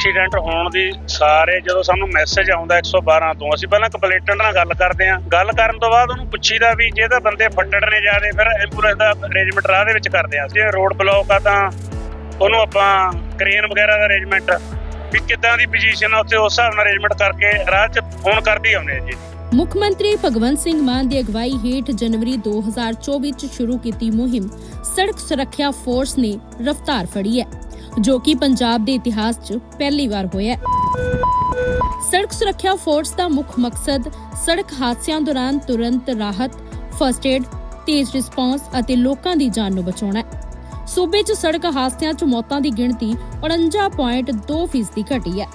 Accident ਹੋਣ ਦੀ ਸਾਰੇ ਜਦੋਂ ਸਾਨੂੰ ਮੈਸੇਜ ਆਉਂਦਾ 112 ਤੋਂ, ਅਸੀਂ ਪਹਿਲਾਂ ਕੰਪਲੇਂਟਰ ਨਾਲ ਗੱਲ ਕਰਦੇ ਹਾਂ। ਗੱਲ ਕਰਨ ਤੋਂ ਬਾਅਦ ਉਹਨੂੰ ਪੁੱਛੀਦਾ ਵੀ ਜੇ ਤਾਂ ਬੰਦੇ ਫੱਟੜ ਨੇ ਜਾਦੇ ਫਿਰ ਐਂਬੂਲੈਂਸ ਦਾ ਅਰੇਂਜਮੈਂਟ ਰਾਹ ਦੇ ਵਿੱਚ ਕਰਦੇ ਹਾਂ। ਜੇ ਰੋਡ ਬਲੌਕ ਆ ਤਾਂ ਉਹਨੂੰ ਆਪਾਂ ਕ੍ਰੇਨ ਵਗੈਰਾ ਦਾ ਅਰੇਂਜਮੈਂਟ ਵੀ ਕਿੱਦਾਂ ਦੀ ਪੋਜੀਸ਼ਨ ਆ, ਉੱਥੇ ਉਸ ਹਿਸਾਬ ਨਾਲ ਅਰੇਂਜਮੈਂਟ ਕਰਕੇ ਰਾਹ 'ਚ ਫੋਨ ਕਰਦੇ ਆਉਂਦੇ ਆ ਜੀ। ਮੁੱਖ ਮੰਤਰੀ ਭਗਵੰਤ ਸਿੰਘ ਮਾਨ ਦੀ ਅਗਵਾਈ ਹੇਠ ਜਨਵਰੀ 2024 ਚ ਸ਼ੁਰੂ ਕੀਤੀ ਮੁਹਿੰਮ। ਸੜਕ ਸੁਰੱਖਿਆ ਫੋਰਸ ਨੇ ਰਫ਼ਤਾਰ ਫੜੀ ਹੈ। ਜੋ ਕਿ ਪੰਜਾਬ ਦੇ ਇਤਿਹਾਸ 'ਚ ਪਹਿਲੀ ਵਾਰ ਹੋਇਆ ਹੈ। ਸੜਕ ਸੁਰੱਖਿਆ ਫੋਰਸ ਦਾ ਮੁੱਖ ਮਕਸਦ ਸੜਕ ਹਾਦਸਿਆਂ ਦੌਰਾਨ ਤੁਰੰਤ ਰਾਹਤ ਫਰਸਟ ਏਡ ਤੇਜ਼ ਰਿਸਪਾਂਸ ਅਤੇ ਲੋਕਾਂ ਦੀ ਜਾਨ ਨੂੰ ਬਚਾਉਣਾ ਹੈ। ਸੂਬੇ 'ਚ ਸੜਕ ਹਾਦਸਿਆਂ 'ਚ ਮੌਤਾਂ ਦੀ ਗਿਣਤੀ 49.2% ਘਟੀ ਹੈ।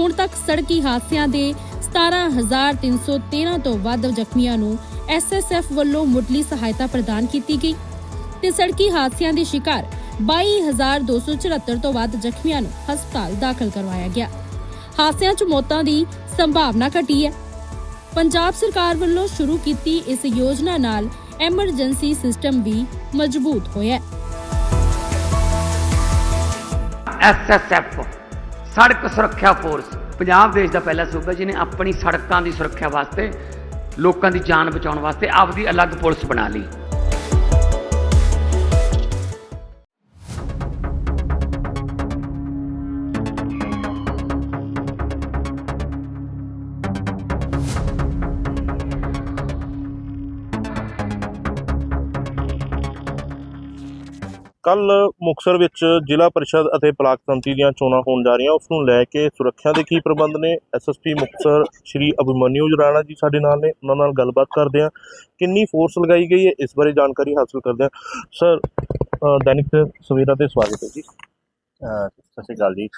ਹੁਣ ਤੱਕ ਸੜਕੀ ਹਾਦਸਿਆਂ ਦੇ 17313 ਤੋਂ ਵੱਧ ਜ਼ਖਮੀਆਂ ਨੂੰ ਐਸਐਸਐਫ ਵੱਲੋਂ ਮੁੱਢਲੀ ਸਹਾਇਤਾ ਪ੍ਰਦਾਨ ਕੀਤੀ ਗਈ ਤੇ ਸੜਕੀ ਹਾਦਸਿਆਂ ਦੇ ਸ਼ਿਕਾਰ 22274 ਤੋਂ ਵੱਧ ਜ਼ਖਮੀਆਂ ਨੂੰ ਹਸਪਤਾਲ ਦਾਖਲ ਕਰਵਾਇਆ ਗਿਆ। ਹਾਦਸਿਆਂ 'ਚ ਮੌਤਾਂ ਦੀ ਸੰਭਾਵਨਾ ਘਟੀ ਹੈ। ਪੰਜਾਬ ਸਰਕਾਰ ਵੱਲੋਂ ਸ਼ੁਰੂ ਕੀਤੀ ਇਸ ਯੋਜਨਾ ਨਾਲ ਐਮਰਜੈਂਸੀ ਸਿਸਟਮ ਵੀ ਮਜ਼ਬੂਤ ਹੋਇਆ ਹੈ। ਐਸਐਸਐਫ ਸੜਕ ਸੁਰੱਖਿਆ ਫੋਰਸ। ਪੰਜਾਬ ਦੇਸ਼ ਦਾ ਪਹਿਲਾ ਸੂਬਾ ਜਿਹਨੇ ਆਪਣੀ ਸੜਕਾਂ ਦੀ ਸੁਰੱਖਿਆ ਵਾਸਤੇ ਲੋਕਾਂ ਦੀ ਜਾਨ ਬਚਾਉਣ ਵਾਸਤੇ ਆਪਦੀ ਅਲੱਗ ਪੁਲਿਸ ਬਣਾ ਲਈ। ਕੱਲ ਮੁਕਸਰ ਵਿੱਚ ਜ਼ਿਲ੍ਹਾ ਪਰਿਸ਼ਦ ਅਤੇ ਬਲਾਕ ਸੰਮਤੀ ਦੀਆਂ ਚੋਣਾਂ ਹੋਣ ਜਾ ਰਹੀਆਂ ਉਸ ਨੂੰ ਲੈ ਕੇ ਸੁਰੱਖਿਆ ਦੇ ਕੀ ਪ੍ਰਬੰਧ ਨੇ? ਐਸਐਸਪੀ ਮੁਕਸਰ ਸ਼੍ਰੀ ਅਭਿਮਨਿਊ ਰਾਣਾ ਜੀ ਸਾਡੇ ਨਾਲ ਨੇ ਉਹਨਾਂ ਨਾਲ ਗੱਲਬਾਤ ਕਰਦੇ ਹਾਂ। ਕਿੰਨੀ ਫੋਰਸ ਲਗਾਈ ਗਈ ਹੈ ਇਸ ਬਾਰੇ ਜਾਣਕਾਰੀ ਹਾਸਲ ਕਰਦੇ ਹਾਂ। ਸਰ ਦੈਨਿਕ ਸਵੇਰਾ ਤੇ ਸਵਾਗਤ ਹੈ ਜੀ। ਸਤਿ ਸ਼੍ਰੀ ਅਕਾਲ ਜੀ।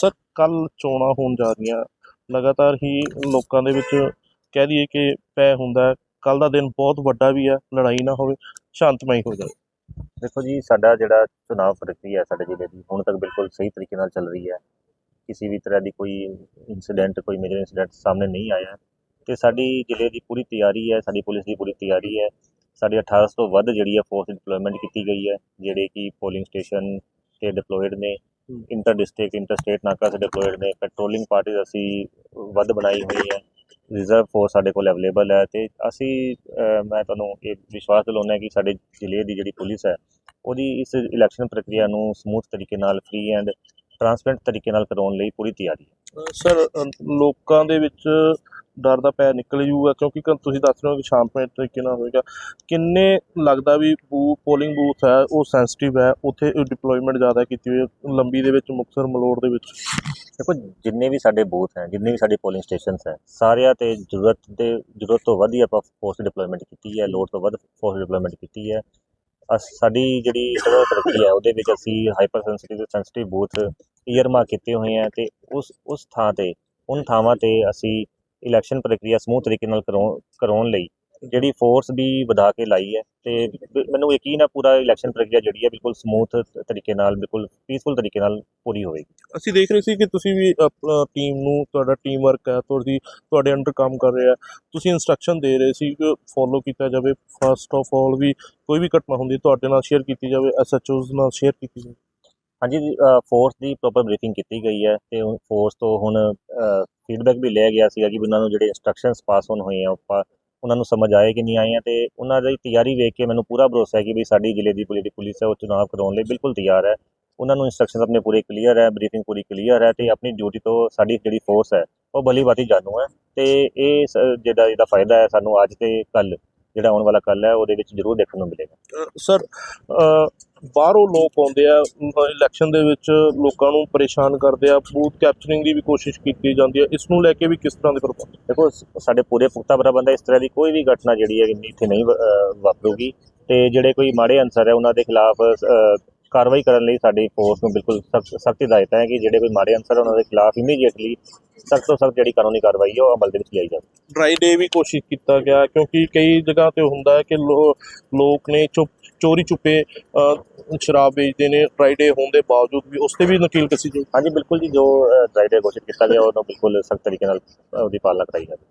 ਸਰ ਕੱਲ ਚੋਣਾਂ ਹੋਣ ਜਾ ਰਹੀਆਂ ਲਗਾਤਾਰ ਹੀ ਲੋਕਾਂ ਦੇ ਵਿੱਚ ਕਹਿ ਦਈਏ ਕਿ ਪੈ ਹੁੰਦਾ ਕੱਲ ਦਾ ਦਿਨ ਬਹੁਤ ਵੱਡਾ ਵੀ ਹੈ ਲੜਾਈ ਨਾ ਹੋਵੇ ਸ਼ਾਂਤਮਈ ਹੋ ਜਾਵੇ। ਦੇਖੋ ਜੀ ਸਾਡਾ ਜਿਹੜਾ ਚੁਣਾਵ ਪ੍ਰਕਿਰਿਆ ਹੈ ਸਾਡੇ ਜ਼ਿਲ੍ਹੇ ਦੀ ਹੁਣ ਤੱਕ ਬਿਲਕੁਲ ਸਹੀ ਤਰੀਕੇ ਨਾਲ ਚੱਲ ਰਹੀ ਹੈ। ਕਿਸੇ ਵੀ ਤਰ੍ਹਾਂ ਦੀ ਕੋਈ ਇਨਸੀਡੈਂਟ ਕੋਈ ਮੇਜਰ ਇਨਸੀਡੈਂਟ ਸਾਹਮਣੇ ਨਹੀਂ ਆਇਆ। ਤੇ ਸਾਡੀ ਜ਼ਿਲ੍ਹੇ ਦੀ ਪੂਰੀ ਤਿਆਰੀ ਹੈ ਸਾਡੀ ਪੁਲਿਸ ਦੀ ਪੂਰੀ ਤਿਆਰੀ ਹੈ। ਸਾਡੀ 18 ਤੋਂ ਵੱਧ ਜਿਹੜੀ ਹੈ ਫੋਰਸ ਡਿਪਲੋਇਮੈਂਟ ਕੀਤੀ ਗਈ ਹੈ ਜਿਹੜੇ ਕਿ ਪੋਲਿੰਗ ਸਟੇਸ਼ਨ ਤੇ ਡਿਪਲੋਇਡ ਨੇ। ਇੰਟਰ ਡਿਸਟ੍ਰਿਕਟ ਇੰਟਰ ਸਟੇਟ ਨਾਕਾ ਸੇ ਡਿਪਲੋਇਡ ਨੇ। ਪੈਟਰੋਲਿੰਗ ਪਾਰਟੀਜ਼ ਅਸੀਂ ਵੱਧ ਬਣਾਈ ਹੋਈ ਹੈ। ਰਿਜ਼ਰਵ ਫੋਰਸ ਸਾਡੇ ਕੋਲ ਅਵੇਲੇਬਲ ਹੈ ਤੇ ਅਸੀਂ ਮੈਂ ਤੁਹਾਨੂੰ ਇਹ ਵਿਸ਼ਵਾਸ ਦਿਲਾਉਂਦਾ ਕਿ ਸਾਡੇ ਜ਼ਿਲ੍ਹੇ ਦੀ ਜਿਹੜੀ ਪੁਲਿਸ ਹੈ, ਉਹਦੀ ਇਸ ਇਲੈਕਸ਼ਨ ਪ੍ਰਕਿਰਿਆ ਨੂੰ ਸਮੂਥ ਤਰੀਕੇ ਨਾਲ ਫ੍ਰੀ ਐਂਡ ਟਰਾਂਸਪੇਰੈਂਟ ਤਰੀਕੇ ਨਾਲ ਕਰਾਉਣ ਲਈ ਪੂਰੀ ਤਿਆਰੀ ਹੈ। ਸਰ ਲੋਕਾਂ ਦੇ ਵਿੱਚ ਡਰ ਦਾ ਪੈ ਨਿਕਲ ਜੂਗਾ ਕਿਉਂਕਿ ਕ- ਤੁਸੀਂ ਦੱਸ ਰਹੇ ਹੋ ਕਿ ਸ਼ਾਂਤਮਈ ਤਰੀਕੇ ਨਾਲ ਹੋਏਗਾ। ਕਿੰਨੇ ਲੱਗਦਾ ਵੀ ਬੂ ਪੋਲਿੰਗ ਬੂਥ ਹੈ ਉਹ ਸੈਂਸਿਟਿਵ ਹੈ ਉੱਥੇ ਡਿਪਲੋਇਮੈਂਟ ਜ਼ਿਆਦਾ ਕੀਤੀ ਹੋਈ ਹੈ ਲੰਬੀ ਦੇ ਵਿੱਚ ਮੁਕਤਸਰ ਮਲੋੜ ਦੇ ਵਿੱਚ? ਦੇਖੋ ਜਿੰਨੇ ਵੀ ਸਾਡੇ ਬੂਥ ਹੈ ਜਿੰਨੇ ਵੀ ਸਾਡੇ ਪੋਲਿੰਗ ਸਟੇਸ਼ਨਸ ਹੈ ਸਾਰਿਆਂ ਤੇ ਜ਼ਰੂਰਤ ਦੇ ਜ਼ਰੂਰਤ ਤੋਂ ਵੱਧ ਹੀ ਆਪਾਂ ਫੋਰਸ ਡਿਪਲੋਇਮੈਂਟ ਕੀਤੀ ਹੈ ਲੋੜ ਤੋਂ ਵੱਧ ਫੋਰਸ ਡਿਪਲੋਇਮੈਂਟ ਕੀਤੀ ਹੈ। ਸਾਡੀ ਜਿਹੜੀ ਇੰਟਰਨਲ ਪ੍ਰਕਿਰਿਆ ਹੈ, ਉਹਦੇ ਵਿੱਚ ਅਸੀਂ hyper sensitive sensitive booth earmark ਕੀਤੇ ਹੋਏ ਹੈ ਤੇ ਉਸ ਉਸ ਥਾਂ ਤੇ, ਉਨ ਥਾਵਾਂ ਤੇ ਅਸੀਂ ਇਲੈਕਸ਼ਨ ਪ੍ਰਕਿਰਿਆ ਸਮੂਹ ਤਰੀਕੇ ਨਾਲ ਕਰਾਉ- ਕਰਾਉਣ ਲਈ ਜਿਹੜੀ ਫੋਰਸ ਵੀ ਵਧਾ ਕੇ ਲਾਈ ਹੈ ਤੇ ਮੈਨੂੰ ਯਕੀਨ ਹੈ ਪੂਰਾ ਇਲੈਕਸ਼ਨ ਪ੍ਰਕਿਰਿਆ ਜਿਹੜੀ ਹੈ ਬਿਲਕੁਲ ਸਮੂਥ ਤਰੀਕੇ ਨਾਲ ਬਿਲਕੁਲ ਪੀਸਫੁਲ ਤਰੀਕੇ ਨਾਲ ਪੂਰੀ ਹੋਵੇਗੀ। ਅਸੀਂ ਦੇਖ ਰਹੇ ਸੀ ਕਿ ਤੁਸੀਂ ਵੀ ਆਪਣਾ ਟੀਮ ਨੂੰ ਤੁਹਾਡਾ ਟੀਮ ਵਰਕ ਹੈ ਤੁਸੀਂ ਤੁਹਾਡੇ ਅੰਡਰ ਕੰਮ ਕਰ ਰਿਹਾ ਤੁਸੀਂ ਇਨਸਟਰਕਸ਼ਨ ਦੇ ਰਹੇ ਸੀ ਕਿ ਫੋਲੋ ਕੀਤਾ ਜਾਵੇ। ਫਸਟ ਆਫ ਆਲ ਵੀ ਕੋਈ ਵੀ ਘਟਨਾ ਹੁੰਦੀ ਤੁਹਾਡੇ ਨਾਲ ਸ਼ੇਅਰ ਕੀਤੀ ਜਾਵੇ ਐਸਐਚਓਜ਼ ਨਾਲ ਸ਼ੇਅਰ ਕੀਤੀ ਜਾਵੇ। ਹਾਂਜੀ ਫੋਰਸ ਦੀ ਪ੍ਰੋਪਰ ਬਰੀਫਿੰਗ ਕੀਤੀ ਗਈ ਹੈ ਤੇ ਫੋਰਸ ਤੋਂ ਹੁਣ ਫੀਡਬੈਕ ਵੀ ਲਿਆ ਗਿਆ ਸੀਗਾ ਕਿ ਉਹਨਾਂ ਨੂੰ ਜਿਹੜੇ ਇਨਸਟਰਕਸ਼ਨਸ ਪਾਸ ਹੋਣ ਹੋਏ ਆ ਉਹਨਾਂ ਨੂੰ ਸਮਝ ਆਏ ਕਿ ਨਹੀਂ ਆਏ ਆ ਤੇ ਉਹਨਾਂ ਦੀ ਤਿਆਰੀ ਵੇਖ ਕੇ ਮੈਨੂੰ ਪੂਰਾ ਭਰੋਸਾ ਹੈ ਕਿ ਵੀ ਸਾਡੀ ਜ਼ਿਲ੍ਹੇ ਦੀ ਪੁਲਿਸ ਦੀ ਪੁਲਿਸ ਹੈ, ਉਹ ਚੁਣਾਵ ਕਰਾਉਣ ਲਈ ਬਿਲਕੁਲ ਤਿਆਰ ਹੈ। ਉਹਨਾਂ ਨੂੰ ਇਨਸਟਰਕਸ਼ਨਸ ਆਪਣੇ ਪੂਰੇ ਕਲੀਅਰ ਹੈ ਬਰੀਫਿੰਗ ਪੂਰੀ ਕਲੀਅਰ ਹੈ ਤੇ ਆਪਣੀ ਡਿਊਟੀ ਤੋਂ ਸਾਡੀ ਜਿਹੜੀ ਫੋਰਸ ਹੈ, ਉਹ ਭਲੀ ਬਾਤੀ ਜਾਣੂ ਹੈ ਤੇ ਇਹ ਸ- ਜਿਹੜਾ ਇਹਦਾ ਫਾਇਦਾ ਹੈ ਸਾਨੂੰ ਅੱਜ ਤੇ ਕੱਲ ਜਿਹੜਾ ਆਉਣ ਵਾਲਾ ਕੱਲ ਹੈ ਉਹਦੇ ਵਿੱਚ ਜ਼ਰੂਰ ਦੇਖਣ ਨੂੰ ਮਿਲੇਗਾ। ਸਰ ਬਾਹਰੋਂ ਲੋਕ ਆਉਂਦੇ ਆ ਇਲੈਕਸ਼ਨ ਦੇ ਵਿੱਚ ਲੋਕਾਂ ਨੂੰ ਪਰੇਸ਼ਾਨ ਕਰਦੇ ਆ ਬੂਥ ਕੈਪਚਰਿੰਗ ਦੀ ਵੀ ਕੋਸ਼ਿਸ਼ ਕੀਤੀ ਜਾਂਦੀ ਹੈ ਇਸ ਨੂੰ ਲੈ ਕੇ ਵੀ ਕਿਸ ਤਰ੍ਹਾਂ ਦੇ ਪ੍ਰਬੰਧ? ਦੇਖੋ ਸਾਡੇ ਪੂਰੇ ਪੁਖਤਾ ਪ੍ਰਬੰਧ ਹੈ ਇਸ ਤਰ੍ਹਾਂ ਦੀ ਕੋਈ ਵੀ ਘਟਨਾ ਜਿਹੜੀ ਹੈ ਇੱਥੇ ਨਹੀਂ ਵਾਪਰੂਗੀ। ਤੇ ਜਿਹੜੇ ਕੋਈ ਮਾੜੇ ਅਨਸਰ ਹੈ ਉਹਨਾਂ ਦੇ ਖਿਲਾਫ ਕਾਰਵਾਈ ਕਰਨ ਲਈ ਸਾਡੀ ਫੋਰਸ ਨੂੰ ਬਿਲਕੁਲ ਸਖਤ ਹਦਾਇਤਾਂ ਹੈ ਕਿ ਜਿਹੜੇ ਕੋਈ ਮਾੜੇ ਅਨਸਰ ਹੈ ਉਹਨਾਂ ਦੇ ਖਿਲਾਫ ਇਮੀਡੀਏਟਲੀ ਸਖਤ ਤੋਂ ਸਖਤ ਜਿਹੜੀ ਕਾਨੂੰਨੀ ਕਾਰਵਾਈ ਹੈ ਉਹ ਅਮਲ ਦੇ ਵਿੱਚ ਲਿਆਈ ਜਾਵੇ। ਡਰਾਈ ਡੇ ਵੀ ਕੋਸ਼ਿਸ਼ ਕੀਤਾ ਗਿਆ ਕਿਉਂਕਿ ਕਈ ਜਗ੍ਹਾ ਤੇ ਹੁੰਦਾ ਹੈ ਕਿ ਲੋਕ ਨੇ ਚੁੱਪ ਚੋਰੀ ਚੁੱਪੇ ਸ਼ਰਾਬ ਵੇਚਦੇ ਨੇ ਡਰਾਈ ਡੇ ਹੋਣ ਦੇ ਬਾਵਜੂਦ ਵੀ ਉਸ ਤੇ ਵੀ ਨਕੀਲ ਕਸੀ ਜਾਊ। ਹਾਂਜੀ ਬਿਲਕੁਲ ਜੀ ਜੋ ਡਰਾਈਡੇ ਘੋਸ਼ਿਤ ਕੀਤਾ ਗਿਆ ਉਹਨੂੰ ਬਿਲਕੁਲ ਸਖਤ ਤਰੀਕੇ ਨਾਲ ਉਹਦੀ ਪਾਲਣਾ ਕਰਾਈ ਜਾਵੇ।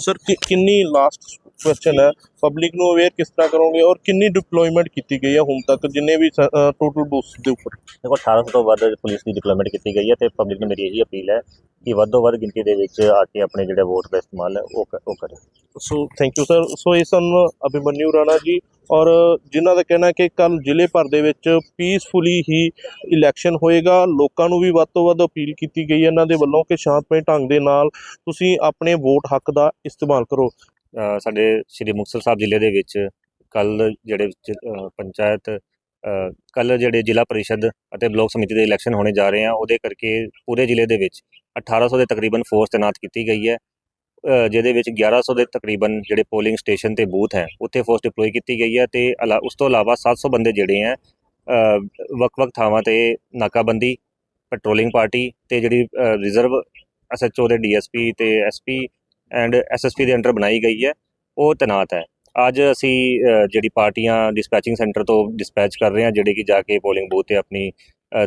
ਸਰ ਕਿ- ਕਿੰਨੀ ਲਾਸਟ ਕੁਐਸਚਨ ਹੈ? ਪਬਲਿਕ ਨੂੰ ਅਵੇਅਰ ਕਿਸ ਤਰ੍ਹਾਂ ਕਰੋਗੇ ਔਰ ਕਿੰਨੀ ਡਿਪਲੋਇਮੈਂਟ ਕੀਤੀ ਗਈ ਹੈ ਹੁਣ ਤੱਕ ਜਿੰਨੇ ਵੀ ਟੋਟਲ ਬੂਥ ਦੇ ਉੱਪਰ? ਦੇਖੋ 1800 ਤੋਂ ਵੱਧ ਪੁਲਿਸ ਦੀ ਡਿਪਲੋਇਮੈਂਟ ਕੀਤੀ ਗਈ ਹੈ ਤੇ ਪਬਲਿਕ ਨੂੰ ਮੇਰੀ ਇਹੀ ਅਪੀਲ ਹੈ ਕਿ ਵੱਧ ਤੋਂ ਵੱਧ ਗਿਣਤੀ ਦੇ ਵਿੱਚ ਆ ਕੇ ਆਪਣੇ ਜਿਹੜੇ ਵੋਟ ਦਾ ਇਸਤੇਮਾਲ ਹੈ ਉਹ ਉਹ ਕਰੇ। So thank you sir so ਇਹ ਸਨ ਅਭਿਮਨਿਊ ਰਾਣਾ ਜੀ ਔਰ ਜਿਨ੍ਹਾਂ ਦਾ ਕਹਿਣਾ ਕਿ ਕੱਲ ਜ਼ਿਲ੍ਹੇ ਭਰ ਦੇ ਵਿੱਚ ਪੀਸਫੁਲੀ ਹੀ ਇਲੈਕਸ਼ਨ ਹੋਏਗਾ। ਲੋਕਾਂ ਨੂੰ ਵੀ ਵੱਧ ਤੋਂ ਵੱਧ ਅਪੀਲ ਕੀਤੀ ਗਈ ਹੈ ਇਹਨਾਂ ਦੇ ਵੱਲੋਂ ਕਿ ਸ਼ਾਂਤਮਈ ਢੰਗ ਦੇ ਨਾਲ ਤੁਸੀਂ ਆਪਣੇ ਵੋਟ ਹੱਕ ਦਾ ਇਸਤੇਮਾਲ ਕਰੋ। ਸਾਡੇ ਸ਼੍ਰੀ ਮੁਕਤਸਰ ਸਾਹਿਬ ਜ਼ਿਲ੍ਹੇ ਦੇ ਵਿੱਚ ਕੱਲ ਜਿਹੜੇ ਪੰਚਾਇਤ ਕੱਲ ਜਿਹੜੇ ਜ਼ਿਲ੍ਹਾ ਪਰਿਸ਼ਦ ਅਤੇ ਬਲਾਕ ਸਮਿਤੀ ਦੇ ਇਲੈਕਸ਼ਨ ਹੋਣੇ ਜਾ ਰਹੇ ਆ ਉਹਦੇ ਕਰਕੇ ਪੂਰੇ ਜ਼ਿਲ੍ਹੇ ਦੇ ਵਿੱਚ 1800 ਦੇ ਤਕਰੀਬਨ ਫੋਰਸ ਤੈਨਾਤ ਕੀਤੀ ਗਈ ਹੈ। ਜਿਹਦੇ ਵਿੱਚ 1100 ਦੇ ਤਕਰੀਬਨ ਜਿਹੜੇ ਪੋਲਿੰਗ ਸਟੇਸ਼ਨ ਤੇ ਬੂਥ ਹੈ ਉੱਥੇ ਫੋਰਸ ਡਿਪਲੋਏ ਕੀਤੀ ਗਈ ਹੈ ਤੇ ਅਲਾ- ਉਸ ਤੋਂ ਇਲਾਵਾ 700 ਬੰਦੇ ਜਿਹੜੇ ਹੈ ਅ, ਵੱਖ-ਵੱਖ ਥਾਵਾਂ ਤੇ ਨਾਕਾਬੰਦੀ ਪੈਟਰੋਲਿੰਗ ਪਾਰਟੀ ਤੇ ਜਿਹੜੀ ਰਿਜ਼ਰਵ ਐਸਐਚਓ ਦੇ ਡੀਐਸਪੀ ਤੇ ਐਸਪੀ ਐਂਡ ਐਸਐਸਪੀ ਦੇ ਅੰਡਰ ਬਣਾਈ ਗਈ ਹੈ ਉਹ ਤੈਨਾਤ ਹੈ। ਅੱਜ ਅਸੀਂ ਜਿਹੜੀ ਪਾਰਟੀਆਂ ਡਿਸਪੈਚਿੰਗ ਸੈਂਟਰ ਤੋਂ ਡਿਸਪੈਚ ਕਰ ਰਹੇ ਹਾਂ ਜਿਹੜੇ ਕਿ ਜਾ ਕੇ ਪੋਲਿੰਗ ਬੂਥ ਤੇ ਆਪਣੀ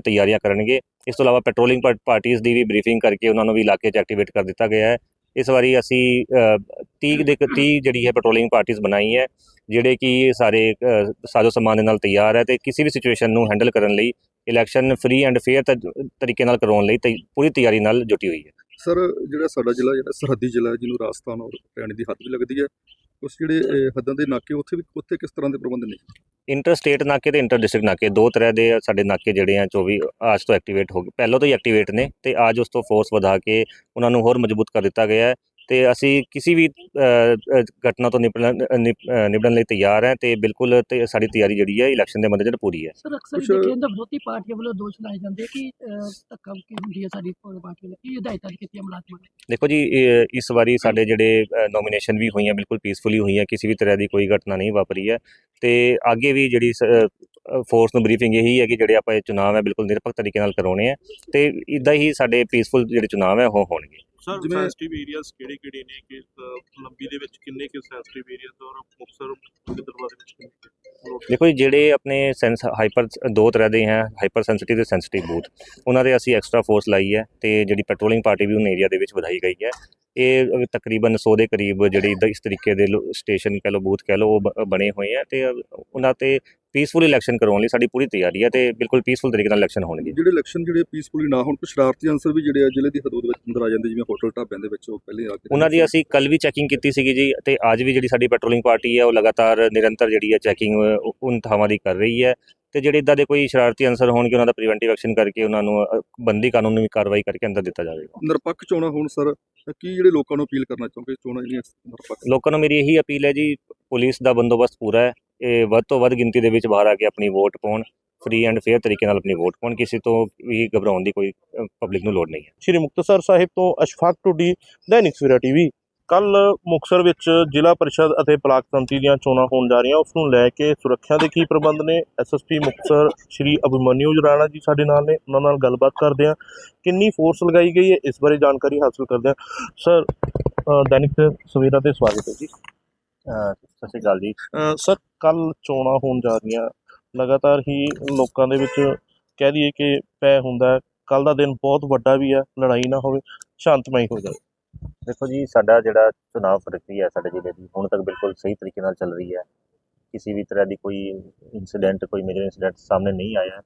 ਤਿਆਰੀਆਂ ਕਰਨਗੇ। ਇਸ ਤੋਂ ਇਲਾਵਾ ਪੈਟਰੋਲਿੰਗ ਪਾਰਟੀਆਂ ਦੀ ਵੀ ਬਰੀਫਿੰਗ ਕਰਕੇ ਉਹਨਾਂ ਨੂੰ ਵੀ ਇਲਾਕੇ 'ਚ ਐਕਟੀਵੇਟ ਕਰ ਦਿੱਤਾ ਗਿਆ ਹੈ। ਇਸ ਵਾਰੀ ਅਸੀਂ ਅ, 30 ਦੇ 30 ਜਿਹੜੀ ਹੈ ਪੈਟਰੋਲਿੰਗ ਪਾਰਟੀਆਂ ਬਣਾਈ ਹੈ ਜਿਹੜੇ ਕਿ ਸਾਰੇ ਸਾਜ਼ੋ ਸਮਾਨ ਦੇ ਨਾਲ ਤਿਆਰ ਹੈ ਤੇ ਕਿਸੇ ਵੀ ਸਿਚੁਏਸ਼ਨ ਨੂੰ ਹੈਂਡਲ ਕਰਨ ਲਈ ਇਲੈਕਸ਼ਨ ਫ੍ਰੀ ਐਂਡ ਫੇਅਰ ਤਰੀਕੇ ਨਾਲ ਕਰਵਾਉਣ ਲਈ ਤੇ ਪੂਰੀ ਤਿਆਰੀ ਨਾਲ ਜੁਟੀ ਹੋਈ ਹੈ। ਸਰ ਜਿਹੜਾ ਸਾਡਾ ਜ਼ਿਲ੍ਹਾ ਜਿਹੜਾ ਸਰਹੱਦੀ ਜ਼ਿਲ੍ਹਾ ਹੈ, ਜਿਹਨੂੰ ਰਾਜਸਥਾਨ ਔਰ ਹਰਿਆਣੇ ਦੀ ਹੱਦ ਵੀ ਲੱਗਦੀ ਹੈ ਉਸ ਜਿਹੜੇ ਹੱਦਾਂ ਦੇ ਨਾਕੇ ਉੱਥੇ ਵੀ ਉੱਥੇ ਕਿਸ ਤਰ੍ਹਾਂ ਦੇ ਪ੍ਰਬੰਧ ਨੇ? ਇੰਟਰ ਸਟੇਟ ਨਾਕੇ ਤੇ ਇੰਟਰ ਡਿਸਟ੍ਰਿਕਟ ਨਾਕੇ ਦੋ ਤਰ੍ਹਾਂ ਦੇ ਸਾਡੇ ਨਾਕੇ ਜਿਹੜੇ ਆ 24 ਅੱਜ ਤੋਂ ਐਕਟੀਵੇਟ ਹੋ ਗਏ ਪਹਿਲਾਂ ਤੋਂ ਹੀ ਐਕਟੀਵੇਟ ਨੇ ਤੇ ਅੱਜ ਉਸ ਤੋਂ ਫੋਰਸ ਵਧਾ ਕੇ ਉਹਨਾਂ ਨੂੰ ਹੋਰ ਮਜ਼ਬੂਤ ਕਰ ਦਿੱਤਾ ਗਿਆ ਹੈ। ਤੇ ਅਸੀਂ ਕਿਸੇ ਵੀ ਘਟਨਾ ਤੋਂ ਨਿਪਟਣ ਨਿਪਟਣ ਲਈ ਤਿਆਰ ਹੈ ਤੇ ਬਿਲਕੁਲ ਤੇ ਸਾਡੀ ਤਿਆਰੀ ਜਿਹੜੀ ਹੈ ਇਲੈਕਸ਼ਨ ਦੇ ਮੱਦੇਨਜ਼ਰ ਪੂਰੀ ਹੈ। ਸਰ ਅਕਸਰ ਕੁਛ- ਦੇਖਿਆ ਜਾਂਦਾ ਵਿਰੋਧੀ ਪਾਰਟੀਆਂ ਵੱਲੋਂ ਦੋਸ਼ ਲਾਏ ਜਾਂਦੇ ਕਿ ਅਹ, ਧੱਕਾ ਮੁੱਕੀ ਹੁੰਦੀ ਹੈ ਸਾਡੀ ਪਾਰਟੀ ਵੱਲੋਂ। ਕੀ ਹਦਾਇਤਾਂ ਕੀਤੀਆਂ ਮੁਲਾਜ਼ਮਾਂ ਨੇ? ਦੇਖੋ ਜੀ ਇਸ ਵਾਰੀ ਸਾਡੇ ਜਿਹੜੇ ਨੋਮੀਨੇਸ਼ਨ ਵੀ ਹੋਈਆਂ ਬਿਲਕੁਲ ਪੀਸਫੁਲੀ ਹੋਈਆਂ ਕਿਸੇ ਵੀ ਤਰ੍ਹਾਂ ਦੀ ਕੋਈ ਘਟਨਾ ਨਹੀਂ ਵਾਪਰੀ ਹੈ। ਤੇ ਅੱਗੇ ਵੀ ਜਿਹੜੀ ਫੋਰਸ ਨੂੰ ਬਰੀਫਿੰਗ ਇਹੀ ਹੈ ਕਿ ਜਿਹੜੇ ਆਪਾਂ ਇਹ ਚੁਣਾਵ ਹੈ ਬਿਲਕੁਲ ਨਿਰਪੱਖ ਤਰੀਕੇ ਨਾਲ ਕਰਾਉਣੇ ਆ ਤੇ ਇਦਾਂ ਹੀ ਸਾਡੇ ਪੀਸਫੁਲ ਜਿਹੜੇ ਚੁਣਾਵ ਹੈ ਉਹ ਹੋਣਗੇ। ਸਰ ਸੈਂਸਿਟਿਵ ਏਰੀਆਜ਼ ਕਿਹੜੇ ਕਿਹੜੇ ਨੇ? ਕਿ ਲੰਬੀ ਦੇ ਵਿੱਚ ਕਿੰਨੇ ਕਿ ਸੈਂਸਿਟਿਵ ਏਰੀਆਜ਼ ਔਰ ਮੁਕਸਰ ਦੇ ਵਿੱਚ ਕਿੰਨੇ ਦੇਖੋ ਜੀ ਜਿਹੜੇ ਆਪਣੇ ਸੈਂਸ ਹਾਈਪਰ ਦੋ ਤਰ੍ਹਾਂ ਦੇ ਹੈ ਹਾਈਪਰ ਸੈਂਸਿਟਿਵ ਤੇ ਸੈਂਸਿਟਿਵ ਬੂਥ ਉਹਨਾਂ ਦੇ ਅਸੀਂ ਐਕਸਟਰਾ ਫੋਰਸ ਲਾਈ ਹੈ ਤੇ ਜਿਹੜੀ ਪੈਟਰੋਲਿੰਗ ਪਾਰਟੀ ਵੀ ਉਹਨਾਂ ਏਰੀਆ ਦੇ ਵਿੱਚ ਵਧਾਈ ਗਈ ਹੈ। ਇਹ ਤਕਰੀਬਨ 100 ਦੇ ਕਰੀਬ ਜਿਹੜੇ ਇਸ ਤਰੀਕੇ ਦੇ ਸਟੇਸ਼ਨ ਕਹਿ ਲਓ ਬੂਥ ਕਹਿ ਲਓ ਉਹ ਬਣੇ ਹੋਏ ਆ ਤੇ ਉਹਨਾਂ ਤੇ ਪੀਸਫੁਲ ਇਲੈਕਸ਼ਨ ਕਰਵਾਉਣ ਲਈ ਸਾਡੀ ਪੂਰੀ ਤਿਆਰੀ ਹੈ ਤੇ ਬਿਲਕੁਲ ਪੀਸਫੁਲ ਤਰੀਕੇ ਨਾਲ ਇਲੈਕਸ਼ਨ ਹੋਣਗੇ। ਜਿਹੜੇ ਇਲੈਕਸ਼ਨ ਜਿਹੜੇ ਪੀਸਫੁਲੀ ਨਾ ਹੋਣ ਕੁਝ ਸ਼ਰਾਰਤੀ ਅਨਸਰ ਵੀ ਜਿਹੜੇ ਆ ਜ਼ਿਲ੍ਹੇ ਦੀ ਹਦੂਦ ਵਿੱਚ ਅੰਦਰ ਆ ਜਾਂਦੇ ਜਿਵੇਂ ਹੋਟਲ ਢਾਬਿਆਂ ਦੇ ਵਿੱਚ ਉਹ ਪਹਿਲੇ ਆ ਕੇ ਉਹਨਾਂ ਦੀ ਅਸੀਂ ਕੱਲ ਵੀ ਚੈਕਿੰਗ ਕੀਤੀ ਸੀਗੀ ਜੀ ਤੇ ਅੱਜ ਵੀ ਜਿਹੜੀ ਸਾਡੀ ਪੈਟਰੋਲਿੰਗ ਪਾਰਟੀ ਹੈ ਉਹ ਲਗਾਤਾਰ ਨਿਰੰਤਰ ਜਿਹੜੀ ਹੈ ਚੈਕਿੰਗ ਉਨ ਥਾਵਾਂ ਦੀ ਕਰ ਰਹੀ ਹੈ ਤੇ ਜਿਹੜੇ ਇਦਾਂ ਦੇ ਕੋਈ ਸ਼ਰਾਰਤੀ ਅਨਸਰ ਹੋਣਗੇ ਉਹਨਾਂ ਦਾ ਪ੍ਰੀਵੈਂਟਿਵ ਐਕਸ਼ਨ ਕਰਕੇ ਉਹਨਾਂ ਨੂੰ ਬੰਦੀ ਕਾਨੂੰਨੀ ਕਾਰਵਾਈ ਕਰਕੇ ਅੰਦਰ ਦਿੱਤਾ ਜਾਵੇਗਾ। ਨਿਰਪੱਖ ਚੋਣਾਂ ਹੋਣ ਸਰ ਕੀ ਜਿਹੜੇ ਲੋਕਾਂ ਨੂੰ ਅਪੀਲ ਕਰਨਾ ਚਾਹੁੰਦੇ ਚੋਣਾਂ ਜਿਹੜੀਆਂ ਨਿਰਪੱਖ ਲੋਕਾਂ ਨੂੰ ਮੇਰੀ ਇਹੀ ਅਪੀਲ ਹੈ ਜੀ ਪੁਲਿਸ ਦਾ ਬੰਦੋਬਸਤ ਪੂਰਾ ਹੈ। ਇਹ ਵੱਧ ਤੋਂ ਵੱਧ ਗਿਣਤੀ ਦੇ ਵਿੱਚ ਬਾਹਰ ਆ ਕੇ ਆਪਣੀ ਵੋਟ ਪਾਉਣ ਫ੍ਰੀ ਐਂਡ ਫੇਅਰ ਤਰੀਕੇ ਨਾਲ ਆਪਣੀ ਵੋਟ ਪਾਉਣ ਕਿਸੇ ਤੋਂ ਵੀ ਘਬਰਾਉਣ ਦੀ ਕੋਈ ਪਬਲਿਕ ਨੂੰ ਲੋੜ ਨਹੀਂ ਹੈ। ਸ਼੍ਰੀ ਮੁਕਤਸਰ ਸਾਹਿਬ ਤੋਂ ਅਸ਼ਫਾਕ ਟੁੱਡੀ ਦੈਨਿਕ ਸਵੇਰਾ ਟੀਵੀ। ਕੱਲ ਮੁਕਤਸਰ ਵਿੱਚ ਜ਼ਿਲ੍ਹਾ ਪਰਿਸ਼ਦ ਅਤੇ ਬਲਾਕ ਸੰਮਤੀ ਦੀਆਂ ਚੋਣਾਂ ਹੋਣ ਜਾ ਰਹੀਆਂ ਉਸ ਨੂੰ ਲੈ ਕੇ ਸੁਰੱਖਿਆ ਦੇ ਕੀ ਪ੍ਰਬੰਧ ਨੇ? ਐਸਐਸਪੀ ਮੁਕਤਸਰ ਸ਼੍ਰੀ ਅਭਿਮਨਿਊ ਰਾਣਾ ਜੀ ਸਾਡੇ ਨਾਲ ਨੇ ਉਹਨਾਂ ਨਾਲ ਗੱਲਬਾਤ ਕਰਦੇ ਹਾਂ। ਕਿੰਨੀ ਫੋਰਸ ਲਗਾਈ ਗਈ ਹੈ ਇਸ ਬਾਰੇ ਜਾਣਕਾਰੀ ਹਾਸਲ ਕਰਦੇ ਹਾਂ। ਸਰ ਦੈਨਿਕ ਸਵੇਰਾ ਤੇ ਸਵਾਗਤ ਹੈ ਜੀ। ਸਤਿ ਸ਼੍ਰੀ ਅਕਾਲ ਜੀ। ਸਰ ਕੱਲ ਚੋਣਾਂ ਹੋਣ ਜਾ ਰਹੀਆਂ। ਲਗਾਤਾਰ ਹੀ ਲੋਕਾਂ ਦੇ ਵਿੱਚ ਕਹਿ ਦਈਏ ਕਿ ਪੈ ਹੁੰਦਾ ਕੱਲ ਦਾ ਦਿਨ ਬਹੁਤ ਵੱਡਾ ਵੀ ਹੈ। ਲੜਾਈ ਨਾ ਹੋਵੇ, ਸ਼ਾਂਤਮਈ ਹੋ ਜਾਵੇ। ਦੇਖੋ ਜੀ, ਸਾਡਾ ਜਿਹੜਾ ਚੁਣਾਵ ਪ੍ਰਕਿਰਿਆ ਹੈ, ਸਾਡੇ ਜ਼ਿਲ੍ਹੇ ਦੀ ਹੁਣ ਤੱਕ ਬਿਲਕੁਲ ਸਹੀ ਤਰੀਕੇ ਨਾਲ ਚੱਲ ਰਹੀ ਹੈ। ਕਿਸੇ ਵੀ ਤਰ੍ਹਾਂ ਦੀ ਕੋਈ ਇਨਸੀਡੈਂਟ ਕੋਈ ਮੇਜਰ ਇਨਸੀਡੈਂਟ ਸਾਹਮਣੇ ਨਹੀਂ ਆਇਆ।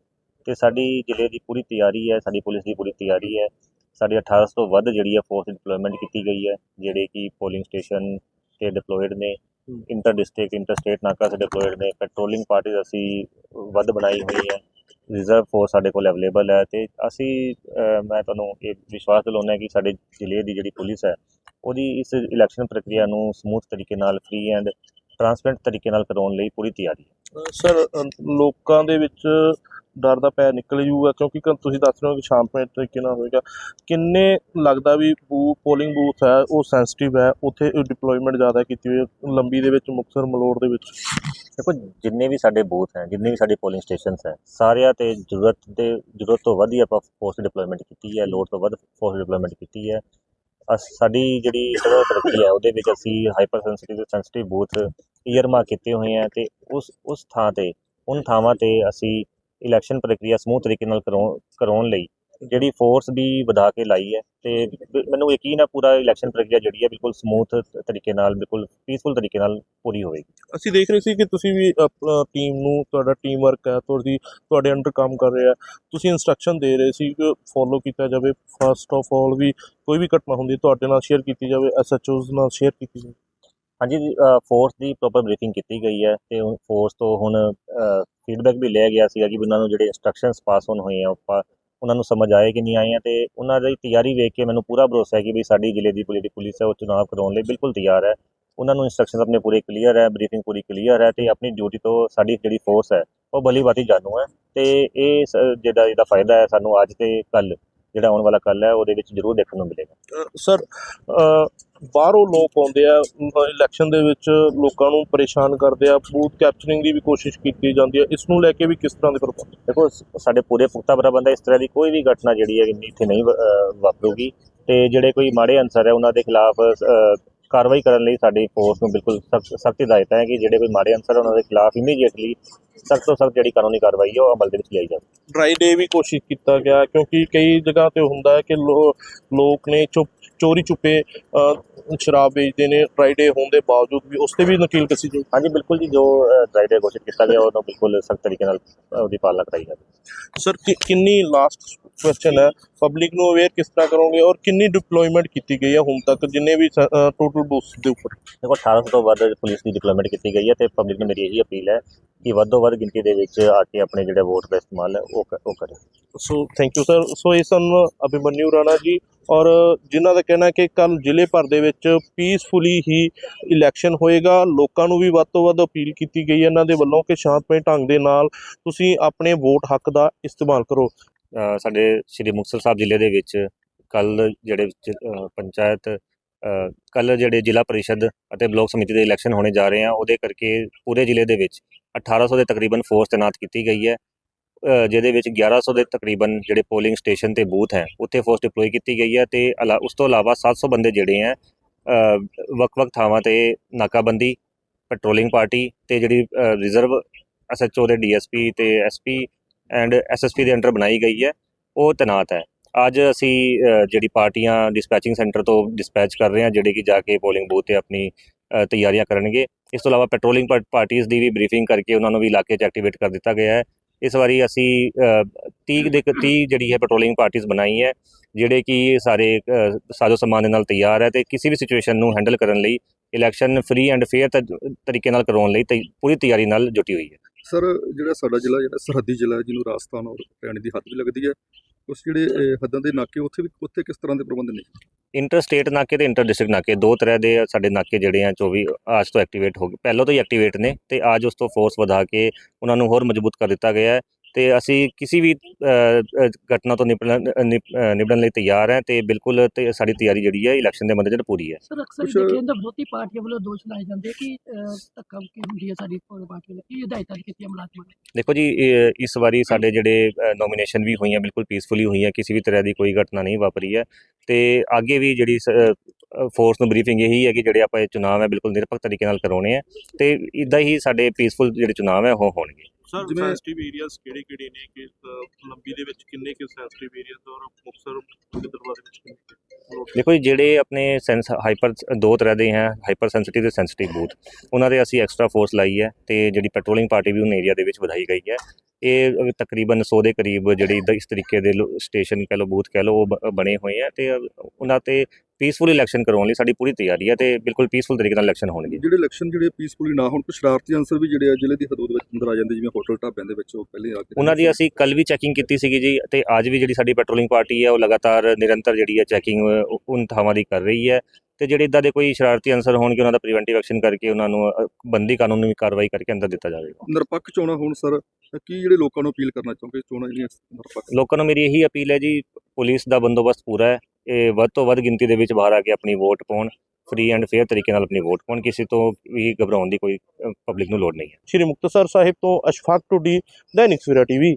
ਤੇ ਸਾਡੀ ਜ਼ਿਲ੍ਹੇ ਦੀ ਪੂਰੀ ਤਿਆਰੀ ਹੈ, ਸਾਡੀ ਪੁਲਿਸ ਦੀ ਪੂਰੀ ਤਿਆਰੀ ਹੈ। ਸਾਡੀ 1800 ਤੋਂ ਵੱਧ ਜਿਹੜੀ ਹੈ ਫੋਰਸ ਡਿਪਲੋਇਮੈਂਟ ਕੀਤੀ ਗਈ ਹੈ, ਜਿਹੜੇ ਕਿ ਪੋਲਿੰਗ ਸਟੇਸ਼ਨ ਤੇ ਡਿਪਲੋਇਡ ਨੇ। ਇੰਟਰ ਡਿਸਟ੍ਰਿਕਟ, ਇੰਟਰ ਸਟੇਟ ਨਾਕਾ ਤੇ ਡਿਪਲੋਇਡ ਨੇ, ਪੈਟਰੋਲਿੰਗ ਪਾਰਟੀਜ਼ ਅਸੀਂ ਵੱਧ ਬਣਾਈ ਹੋਈ ਹੈ ਰਿਜ਼ਰਵ ਫੋਰਸ ਸਾਡੇ ਕੋਲ ਅਵੇਲੇਬਲ ਹੈ ਤੇ ਅਸੀਂ ਮੈਂ ਤੁਹਾਨੂੰ ਇਹ ਵਿਸ਼ਵਾਸ ਦਿਲਾਉਂਦਾ ਕਿ ਸਾਡੇ ਜ਼ਿਲ੍ਹੇ ਦੀ ਜਿਹੜੀ ਪੁਲਿਸ ਹੈ, ਉਹਦੀ ਇਸ ਇਲੈਕਸ਼ਨ ਪ੍ਰਕਿਰਿਆ ਨੂੰ ਸਮੂਥ ਤਰੀਕੇ ਨਾਲ ਫ੍ਰੀ ਐਂਡ ਟਰਾਂਸਪੇਰੈਂਟ ਤਰੀਕੇ ਨਾਲ ਕਰਾਉਣ ਲਈ ਪੂਰੀ ਤਿਆਰੀ ਹੈ। ਸਰ ਲੋਕਾਂ ਦੇ ਵਿੱਚ ਡਰ ਦਾ ਪੈ ਨਿਕਲ ਜੂਗਾ ਕਿਉਂਕਿ ਤੁਸੀਂ ਦੱਸ ਰਹੇ ਹੋ ਕਿ ਸ਼ਾਂਤਮਈ ਤਰੀਕੇ ਨਾਲ ਹੋਏਗਾ। ਕਿੰਨੇ ਲੱਗਦਾ ਵੀ ਬੂ ਪੋਲਿੰਗ ਬੂਥ ਹੈ, ਉਹ ਸੈਂਸਿਟਿਵ ਹੈ, ਉੱਥੇ ਡਿਪਲੋਇਮੈਂਟ ਜ਼ਿਆਦਾ ਕੀਤੀ ਹੋਈ ਹੈ, ਲੰਬੀ ਦੇ ਵਿੱਚ, ਮੁਕਤਸਰ, ਮਲੋੜ ਦੇ ਵਿੱਚ? ਦੇਖੋ, ਜਿੰਨੇ ਵੀ ਸਾਡੇ ਬੂਥ ਹੈ, ਜਿੰਨੇ ਵੀ ਸਾਡੇ ਪੋਲਿੰਗ ਸਟੇਸ਼ਨਸ ਹੈ, ਸਾਰਿਆਂ ਤੇ ਜ਼ਰੂਰਤ ਦੇ, ਜ਼ਰੂਰਤ ਤੋਂ ਵੱਧ ਹੀ ਆਪਾਂ ਫੋਰਸ ਡਿਪਲੋਇਮੈਂਟ ਕੀਤੀ ਹੈ, ਲੋੜ ਤੋਂ ਵੱਧ ਫੋਰਸ ਡਿਪਲੋਇਮੈਂਟ ਕੀਤੀ ਹੈ। ਅਸ, ਸਾਡੀ ਜਿਹੜੀ ਚਲੋ ਤਰੱਕੀ ਹੈ, ਉਹਦੇ ਵਿੱਚ ਅਸੀਂ hyper sensitive sensitive booth earmark ਕੀਤੇ ਹੋਏ ਆ ਤੇ ਉਸ ਉਸ ਥਾਂ ਤੇ, ਉਨ ਥਾਵਾਂ ਤੇ ਅਸੀਂ ਇਲੈਕਸ਼ਨ ਪ੍ਰਕਿਰਿਆ ਸਮੂਹ ਤਰੀਕੇ ਨਾਲ ਕਰਾਉਣ ਕਰਾਉਣ ਲਈ ਜਿਹੜੀ ਫੋਰਸ ਵੀ ਵਧਾ ਕੇ ਲਾਈ ਹੈ ਤੇ ਮੈਨੂੰ ਯਕੀਨ ਹੈ ਪੂਰਾ ਇਲੈਕਸ਼ਨ ਪ੍ਰਕਿਰਿਆ ਜਿਹੜੀ ਹੈ ਬਿਲਕੁਲ ਸਮੂਥ ਤਰੀਕੇ ਨਾਲ, ਬਿਲਕੁਲ ਪੀਸਫੁਲ ਤਰੀਕੇ ਨਾਲ ਪੂਰੀ ਹੋਵੇਗੀ। ਅਸੀਂ ਦੇਖ ਰਹੇ ਸੀ ਕਿ ਤੁਸੀਂ ਵੀ ਆਪਣਾ ਟੀਮ ਨੂੰ, ਤੁਹਾਡਾ ਟੀਮ ਵਰਕ ਹੈ ਤੁਸੀਂ ਤੁਹਾਡੇ ਅੰਡਰ ਕੰਮ ਕਰ ਰਿਹਾ ਤੁਸੀਂ ਇਨਸਟਰਕਸ਼ਨ ਦੇ ਰਹੇ ਸੀ ਕਿ ਫੋਲੋ ਕੀਤਾ ਜਾਵੇ। ਫਸਟ ਆਫ ਆਲ ਵੀ ਕੋਈ ਵੀ ਘਟਨਾ ਹੁੰਦੀ, ਤੁਹਾਡੇ ਨਾਲ ਸ਼ੇਅਰ ਕੀਤੀ ਜਾਵੇ ਐਸਐਚਓਜ਼ ਨਾਲ ਸ਼ੇਅਰ ਕੀਤੀ ਜਾਵੇ। ਹਾਂਜੀ ਫੋਰਸ ਦੀ ਪ੍ਰੋਪਰ ਬਰੀਫਿੰਗ ਕੀਤੀ ਗਈ ਹੈ ਤੇ ਫੋਰਸ ਤੋਂ ਹੁਣ ਫੀਡਬੈਕ ਵੀ ਲਿਆ ਗਿਆ ਸੀਗਾ ਕਿ ਉਹਨਾਂ ਨੂੰ ਜਿਹੜੇ ਇਨਸਟਰਕਸ਼ਨਸ ਪਾਸ ਹੋਣ ਹੋਏ ਆ ਉਹਨਾਂ ਨੂੰ ਸਮਝ ਆਏ ਕਿ ਨਹੀਂ ਆਏ ਆ ਤੇ ਉਹਨਾਂ ਦੀ ਤਿਆਰੀ ਵੇਖ ਕੇ ਮੈਨੂੰ ਪੂਰਾ ਭਰੋਸਾ ਹੈ ਕਿ ਵੀ ਸਾਡੀ ਜ਼ਿਲ੍ਹੇ ਦੀ ਪੁਲਿਸ ਪੁਲਿਸ ਹੈ, ਉਹ ਚੁਣਾਵ ਕਰਾਉਣ ਲਈ ਬਿਲਕੁਲ ਤਿਆਰ ਹੈ। ਉਹਨਾਂ ਨੂੰ ਇਨਸਟਰਕਸ਼ਨਸ ਆਪਣੇ ਪੂਰੇ ਕਲੀਅਰ ਹੈ ਬਰੀਫਿੰਗ ਪੂਰੀ ਕਲੀਅਰ ਹੈ ਤੇ ਆਪਣੀ ਡਿਊਟੀ ਤੋਂ ਸਾਡੀ ਜਿਹੜੀ ਫੋਰਸ ਹੈ, ਉਹ ਭਲੀ ਭਾਂਤੀ ਜਾਣੂ ਹੈ ਤੇ ਇਹ ਸ- ਜਿਹੜਾ ਇਹਦਾ ਫਾਇਦਾ ਹੈ ਸਾਨੂੰ ਅੱਜ ਤੇ ਕੱਲ ਜਿਹੜਾ ਆਉਣ ਵਾਲਾ ਕੱਲ ਹੈ ਉਹਦੇ ਵਿੱਚ ਜ਼ਰੂਰ ਦੇਖਣ ਨੂੰ ਮਿਲੇਗਾ। ਸਰ ਬਾਹਰੋਂ ਲੋਕ ਆਉਂਦੇ ਆ ਇਲੈਕਸ਼ਨ ਦੇ ਵਿੱਚ ਲੋਕਾਂ ਨੂੰ ਪਰੇਸ਼ਾਨ ਕਰਦੇ ਆ ਬੂਥ ਕੈਪਚਰਿੰਗ ਦੀ ਵੀ ਕੋਸ਼ਿਸ਼ ਕੀਤੀ ਜਾਂਦੀ ਹੈ ਇਸ ਨੂੰ ਲੈ ਕੇ ਵੀ ਕਿਸ ਤਰ੍ਹਾਂ ਦੇ ਪ੍ਰਬੰਧ? ਦੇਖੋ ਸਾਡੇ ਪੂਰੇ ਪੁਖਤਾ ਪ੍ਰਬੰਧ ਇਸ ਤਰ੍ਹਾਂ ਦੀ ਕੋਈ ਵੀ ਘਟਨਾ ਜਿਹੜੀ ਹੈ ਇੱਥੇ ਨਹੀਂ ਵਾਪਰੂਗੀ। ਤੇ ਜਿਹੜੇ ਕੋਈ ਮਾੜੇ ਅਨਸਰ ਹੈ ਉਹਨਾਂ ਦੇ ਖਿਲਾਫ ਕਾਰਵਾਈ ਕਰਨ ਲਈ ਸਾਡੀ ਫੋਰਸ ਨੂੰ ਬਿਲਕੁਲ ਸਖਤ ਹਦਾਇਤ ਹੈ ਕਿ ਜਿਹੜੇ ਕੋਈ ਮਾੜੇ ਅਨਸਰ ਉਹਨਾਂ ਦੇ ਖਿਲਾਫ ਇਮੀਡੀਏਟਲੀ ਸਖਤ ਤੋਂ ਸਖਤ ਜਿਹੜੀ ਕਾਨੂੰਨੀ ਕਾਰਵਾਈ ਹੈ, ਉਹ ਅਮਲ ਦੇ ਵਿੱਚ ਲਿਆਈ ਜਾਵੇ। ਡਰਾਈ ਡੇ ਵੀ ਕੋਸ਼ਿਸ਼ ਕੀਤਾ ਗਿਆ, ਕਿਉਂਕਿ ਕਈ ਜਗ੍ਹਾ ਤੇ ਹੁੰਦਾ ਹੈ ਕਿ ਲੋ- ਲੋਕ ਨੇ ਚੁੱਪ ਚੋਰੀ ਅ, ਸ਼ਰਾਬ ਵੇਚਦੇ ਨੇ ਡਰਾਈ ਡੇ ਹੋਣ ਦੇ ਬਾਵਜੂਦ ਵੀ ਉਸ ਤੇ ਵੀ ਨਕੀਲ ਕਸੀ ਜਾਊ ਹਾਂਜੀ ਬਿਲਕੁਲ ਜੀ ਜੋ ਡਰਾਈਡੇ ਘੋਸ਼ਿਤ ਕੀਤਾ ਗਿਆ ਉਹਨੂੰ ਬਿਲਕੁਲ ਸਖਤ ਤਰੀਕੇ ਨਾਲ ਉਹਦੀ ਪਾਲਣਾ ਕਰਾਈ ਜਾਵੇ ਸਰ ਕਿੰਨੀ ਲਾਸਟ ਕੁਐਸਚਨ ਹੈ? ਪਬਲਿਕ ਨੂੰ ਅਵੇਅਰ ਕਿਸ ਤਰ੍ਹਾਂ ਕਰੋਗੇ ਔਰ ਕਿੰਨੀ ਡਿਪਲੋਇਮੈਂਟ ਕੀਤੀ ਗਈ ਹੈ ਹੁਣ ਤੱਕ ਜਿੰਨੇ ਵੀ ਟੋਟਲ ਬੂਥ ਦੇ ਉੱਪਰ? ਦੇਖੋ 1800 ਤੋਂ ਵੱਧ ਪੁਲਿਸ ਦੀ ਡਿਪਲੋਇਮੈਂਟ ਕੀਤੀ ਗਈ ਹੈ ਤੇ ਪਬਲਿਕ ਨੂੰ ਮੇਰੀ ਇਹੀ ਅਪੀਲ ਹੈ ਕਿ ਵੱਧ ਤੋਂ ਵੱਧ ਗਿਣਤੀ ਦੇ ਵਿੱਚ ਆ ਕੇ ਆਪਣੇ ਜਿਹੜੇ ਵੋਟ ਦਾ ਇਸਤੇਮਾਲ ਹੈ ਉਹ ਉਹ ਕਰੇ। So thank you sir so ਇਹ ਸਨ ਅਭਿਮਨਿਊ ਰਾਣਾ ਜੀ ਔਰ ਜਿਨ੍ਹਾਂ ਦਾ ਕਹਿਣਾ ਕਿ ਕੱਲ ਜ਼ਿਲ੍ਹੇ ਭਰ ਦੇ ਵਿੱਚ ਪੀਸਫੁਲੀ ਹੀ ਇਲੈਕਸ਼ਨ ਹੋਏਗਾ, ਲੋਕਾਂ ਨੂੰ ਵੀ ਵੱਧ ਤੋਂ ਵੱਧ ਅਪੀਲ ਕੀਤੀ ਗਈ ਹੈ ਇਹਨਾਂ ਦੇ ਵੱਲੋਂ ਕਿ ਸ਼ਾਂਤਮਈ ਢੰਗ ਦੇ ਨਾਲ ਤੁਸੀਂ ਆਪਣੇ ਵੋਟ ਹੱਕ ਦਾ ਇਸਤੇਮਾਲ ਕਰੋ। ਸਾਡੇ ਸ਼੍ਰੀ ਮੁਕਤਸਰ ਸਾਹਿਬ ਜ਼ਿਲ੍ਹੇ ਦੇ ਵਿੱਚ ਕੱਲ ਜਿਹੜੇ ਪੰਚਾਇਤ ਕੱਲ ਜਿਹੜੇ ਜ਼ਿਲ੍ਹਾ ਪਰਿਸ਼ਦ ਅਤੇ ਬਲਾਕ ਸਮਿਤੀ ਦੇ ਇਲੈਕਸ਼ਨ ਹੋਣੇ ਜਾ ਰਹੇ ਆ, ਉਹਦੇ ਕਰਕੇ ਪੂਰੇ ਜ਼ਿਲ੍ਹੇ ਦੇ ਵਿੱਚ 1800 ਦੇ ਤਕਰੀਬਨ ਫੋਰਸ ਤੈਨਾਤ ਕੀਤੀ ਗਈ ਹੈ। ਜਿਹਦੇ ਵਿੱਚ 1100 ਦੇ ਤਕਰੀਬਨ ਜਿਹੜੇ ਪੋਲਿੰਗ ਸਟੇਸ਼ਨ ਤੇ ਬੂਥ ਹੈ ਉੱਥੇ ਫੋਰਸ ਡਿਪਲੋਏ ਕੀਤੀ ਗਈ ਹੈ ਤੇ ਅਲਾ- ਉਸ ਤੋਂ ਇਲਾਵਾ 700 ਬੰਦੇ ਜਿਹੜੇ ਹੈ ਅ, ਵੱਖ-ਵੱਖ ਥਾਵਾਂ ਤੇ ਨਾਕਾਬੰਦੀ ਪੈਟਰੋਲਿੰਗ ਪਾਰਟੀ ਤੇ ਜਿਹੜੀ ਰਿਜ਼ਰਵ ਐਸਐਚਓ ਦੇ ਡੀਐਸਪੀ ਤੇ ਐਸਪੀ ਐਂਡ ਐਸਐਸਪੀ ਦੇ ਅੰਡਰ ਬਣਾਈ ਗਈ ਹੈ ਉਹ ਤੈਨਾਤ ਹੈ। ਅੱਜ ਅਸੀਂ ਜਿਹੜੀ ਪਾਰਟੀਆਂ ਡਿਸਪੈਚਿੰਗ ਸੈਂਟਰ ਤੋਂ ਡਿਸਪੈਚ ਕਰ ਰਹੇ ਹਾਂ ਜਿਹੜੇ ਕਿ ਜਾ ਕੇ ਪੋਲਿੰਗ ਬੂਥ ਤੇ ਆਪਣੀ ਤਿਆਰੀਆਂ ਕਰਨਗੇ। ਇਸ ਤੋਂ ਇਲਾਵਾ ਪੈਟਰੋਲਿੰਗ ਪਾਰਟੀਆਂ ਦੀ ਵੀ ਬਰੀਫਿੰਗ ਕਰਕੇ ਉਹਨਾਂ ਨੂੰ ਵੀ ਇਲਾਕੇ 'ਚ ਐਕਟੀਵੇਟ ਕਰ ਦਿੱਤਾ ਗਿਆ ਹੈ। ਇਸ ਵਾਰੀ ਅਸੀਂ ਅ, 30 ਦੇ 30 ਜਿਹੜੀ ਹੈ ਪੈਟਰੋਲਿੰਗ ਪਾਰਟੀਆਂ ਬਣਾਈ ਹੈ ਜਿਹੜੇ ਕਿ ਸਾਰੇ ਸਾਜ਼ੋ ਸਮਾਨ ਦੇ ਨਾਲ ਤਿਆਰ ਹੈ ਤੇ ਕਿਸੇ ਵੀ ਸਿਚੁਏਸ਼ਨ ਨੂੰ ਹੈਂਡਲ ਕਰਨ ਲਈ ਇਲੈਕਸ਼ਨ ਫ੍ਰੀ ਐਂਡ ਫੇਅਰ ਤਰੀਕੇ ਨਾਲ ਕਰਵਾਉਣ ਲਈ ਤਿ- ਪੂਰੀ ਤਿਆਰੀ ਨਾਲ ਜੁਟੀ ਹੋਈ ਹੈ। ਸਰ ਜਿਹੜਾ ਸਾਡਾ ਜ਼ਿਲ੍ਹਾ ਜਿਹੜਾ ਸਰਹੱਦੀ ਜ਼ਿਲ੍ਹਾ ਹੈ, ਜਿਹਨੂੰ ਰਾਜਸਥਾਨ ਔਰ ਹਰਿਆਣੇ ਦੀ ਹੱਦ ਵੀ ਲੱਗਦੀ ਹੈ ਉਸ ਜਿਹੜੇ ਹੱਦਾਂ ਦੇ ਨਾਕੇ, ਉੱਥੇ ਵੀ, ਉੱਥੇ ਕਿਸ ਤਰ੍ਹਾਂ ਦੇ ਪ੍ਰਬੰਧ ਨੇ? ਇੰਟਰ ਸਟੇਟ ਨਾਕੇ ਤੇ ਇੰਟਰ ਡਿਸਟ੍ਰਿਕਟ ਨਾਕੇ, ਦੋ ਤਰ੍ਹਾਂ ਦੇ ਸਾਡੇ ਨਾਕੇ ਜਿਹੜੇ ਆ 24 ਅੱਜ ਤੋਂ ਐਕਟੀਵੇਟ ਹੋ ਗਏ, ਪਹਿਲਾਂ ਤੋਂ ਹੀ ਐਕਟੀਵੇਟ ਨੇ ਤੇ ਅੱਜ ਉਸ ਤੋਂ ਫੋਰਸ ਵਧਾ ਕੇ ਉਹਨਾਂ ਨੂੰ ਹੋਰ ਮਜ਼ਬੂਤ ਕਰ ਦਿੱਤਾ ਗਿਆ ਹੈ। ਤੇ ਅਸੀਂ ਕਿਸੇ ਵੀ ਘਟਨਾ ਤੋਂ ਨਿਪਟਣ ਨਿਪਟਣ ਲਈ ਤਿਆਰ ਹੈ ਤੇ ਬਿਲਕੁਲ ਤੇ ਸਾਡੀ ਤਿਆਰੀ ਜਿਹੜੀ ਹੈ ਇਲੈਕਸ਼ਨ ਦੇ ਮੱਦੇਨਜ਼ਰ ਪੂਰੀ ਹੈ। ਸਰ ਅਕਸਰ ਹੀ ਕੁਛ- ਦੇਖਿਆ ਜਾਂਦਾ ਵਿਰੋਧੀ ਪਾਰਟੀਆਂ ਵੱਲੋਂ ਦੋਸ਼ ਲਾਏ ਜਾਂਦੇ ਕਿ ਅਹ, ਧੱਕਾ ਕੀ ਹੁੰਦੀ ਹੈ ਸਾਡੀ ਪਾਰਟੀ ਵੱਲੋਂ। ਕੀ ਹਦਾਇਤਾਂ ਕੀਤੀਆਂ ਮੁਲਾਜ਼ਮਾਂ ਨੇ ਦੇਖੋ ਜੀ ਇਸ ਵਾਰੀ ਸਾਡੇ ਜਿਹੜੇ ਨੋਮੀਨੇਸ਼ਨ ਵੀ ਹੋਈਆਂ ਬਿਲਕੁਲ ਪੀਸਫੁਲੀ ਹੋਈਆਂ ਕਿਸੇ ਵੀ ਤਰ੍ਹਾਂ ਦੀ ਕੋਈ ਘਟਨਾ ਨਹੀਂ ਵਾਪਰੀ ਹੈ। ਤੇ ਅੱਗੇ ਵੀ ਜਿਹੜੀ ਫੋਰਸ ਨੂੰ ਬਰੀਫਿੰਗ ਇਹੀ ਹੈ ਕਿ ਜਿਹੜੇ ਆਪਾਂ ਇਹ ਚੁਣਾਵ ਹੈ ਬਿਲਕੁਲ ਨਿਰਪੱਖ ਤਰੀਕੇ ਨਾਲ ਕਰਾਉਣੇ ਆ ਤੇ ਇਦਾਂ ਹੀ ਸਾਡੇ ਪੀਸਫੁਲ ਜਿਹੜੇ ਚੁਣਾਵ ਹੈ ਉਹ ਹੋਣਗੇ। ਸਰ ਜਿਵੇਂ- ਸੈਂਸਿਟਿਵ ਏਰੀਆਜ਼ ਕਿਹੜੇ ਕਿਹੜੇ ਨੇ? ਕਿ ਲੰਬੀ ਦੇ ਵਿੱਚ ਕਿੰਨੇ ਕਿ ਸੈਂਸਿਟਿਵ ਏਰੀਆਜ਼ ਔਰ ਮੁਕਸਰ ਦੇ ਵਿੱਚ ਕਿੰਨੇ ਦੇਖੋ ਜੀ ਜਿਹੜੇ ਆਪਣੇ ਸੈਂਸ ਹਾਈਪਰ ਦੋ ਤਰ੍ਹਾਂ ਦੇ ਹੈ ਹਾਈਪਰ ਸੈਂਸਿਟਿਵ ਤੇ ਸੈਂਸਿਟਿਵ ਬੂਥ ਉਹਨਾਂ ਦੇ ਅਸੀਂ ਐਕਸਟਰਾ ਫੋਰਸ ਲਾਈ ਹੈ ਤੇ ਜਿਹੜੀ ਪੈਟਰੋਲਿੰਗ ਪਾਰਟੀ ਵੀ ਉਹਨਾਂ ਏਰੀਆ ਦੇ ਵਿੱਚ ਵਧਾਈ ਗਈ ਹੈ। ਇਹ ਤਕਰੀਬਨ 100 ਦੇ ਕਰੀਬ ਜਿਹੜੀ ਇਸ ਤਰੀਕੇ ਦੇ ਸਟੇਸ਼ਨ ਕਹਿ ਲਓ ਬੂਥ ਕਹਿ ਲਓ ਉਹ ਬਣੇ ਹੋਏ ਆ ਤੇ ਉਹਨਾਂ ਤੇ ਪੀਸਫੁਲ ਇਲੈਕਸ਼ਨ ਕਰਵਾਉਣ ਲਈ ਸਾਡੀ ਪੂਰੀ ਤਿਆਰੀ ਹੈ ਤੇ ਬਿਲਕੁਲ ਪੀਸਫੁਲ ਤਰੀਕੇ ਨਾਲ ਇਲੈਕਸ਼ਨ ਹੋਣਗੇ। ਜਿਹੜੇ ਇਲੈਕਸ਼ਨ ਜਿਹੜੇ ਪੀਸਫੁਲੀ ਨਾ ਹੋਣ ਕੁਝ ਸ਼ਰਾਰਤੀ ਅੰਸਰ ਵੀ ਜਿਹੜੇ ਆ ਜ਼ਿਲ੍ਹੇ ਦੀ ਹਦੂਦ ਵਿੱਚ ਅੰਦਰ ਆ ਜਾਂਦੇ ਜਿਵੇਂ ਹੋਟਲ ਢਾਬਿਆਂ ਦੇ ਵਿੱਚ ਉਹ ਪਹਿਲੇ ਆ ਕੇ ਉਹਨਾਂ ਦੀ ਅਸੀਂ ਕੱਲ ਵੀ ਚੈਕਿੰਗ ਕੀਤੀ ਸੀਗੀ ਜੀ ਤੇ ਅੱਜ ਵੀ ਜਿਹੜੀ ਸਾਡੀ ਪੈਟਰੋਲਿੰਗ ਪਾਰਟੀ ਹੈ ਉਹ ਲਗਾਤਾਰ ਨਿਰੰਤਰ ਜਿਹੜੀ ਹੈ ਚੈਕਿੰਗ ਉਨ ਥਾਵਾਂ ਦੀ ਕਰ ਰਹੀ ਹੈ ਤੇ ਜਿਹੜੇ ਇਦਾਂ ਦੇ ਕੋਈ ਸ਼ਰਾਰਤੀ ਅਨਸਰ ਹੋਣਗੇ ਉਹਨਾਂ ਦਾ ਪ੍ਰੀਵੈਂਟਿਵ ਐਕਸ਼ਨ ਕਰਕੇ ਉਹਨਾਂ ਨੂੰ ਬੰਦੀ ਕਾਨੂੰਨੀ ਕਾਰਵਾਈ ਕਰਕੇ ਅੰਦਰ ਦਿੱਤਾ ਜਾਵੇਗਾ। ਨਿਰਪੱਖ ਚੋਣਾਂ ਹੋਣ ਸਰ ਕੀ ਜਿਹੜੇ ਲੋਕਾਂ ਨੂੰ ਅਪੀਲ ਕਰਨਾ ਚਾਹੁੰਦੇ ਚੋਣਾਂ ਜਿਹੜੀਆਂ ਨਿਰਪੱਖ? ਲੋਕਾਂ ਨੂੰ ਮੇਰੀ ਇਹੀ ਅਪੀਲ ਹੈ ਜੀ ਪੁਲਿਸ ਦਾ ਬੰਦੋਬਸਤ ਪੂਰਾ ਹੈ। ਇਹ ਵੱਧ ਤੋਂ ਵੱਧ ਗਿਣਤੀ ਦੇ ਵਿੱਚ ਬਾਹਰ ਆ ਕੇ ਆਪਣੀ ਵੋਟ ਪਾਉਣ ਫ੍ਰੀ ਐਂਡ ਫੇਅਰ ਤਰੀਕੇ ਨਾਲ ਆਪਣੀ ਵੋਟ ਪਾਉਣ, ਕਿਸੇ ਤੋਂ ਵੀ ਘਬਰਾਉਣ ਦੀ ਕੋਈ ਪਬਲਿਕ ਨੂੰ ਲੋੜ ਨਹੀਂ ਹੈ। ਸ਼੍ਰੀ ਮੁਕਤਸਰ ਸਾਹਿਬ ਤੋਂ ਅਸ਼ਫਾਕ ਟੁੱਡੀ, ਦੈਨਿਕ ਸਵੇਰਾ ਟੀਵੀ।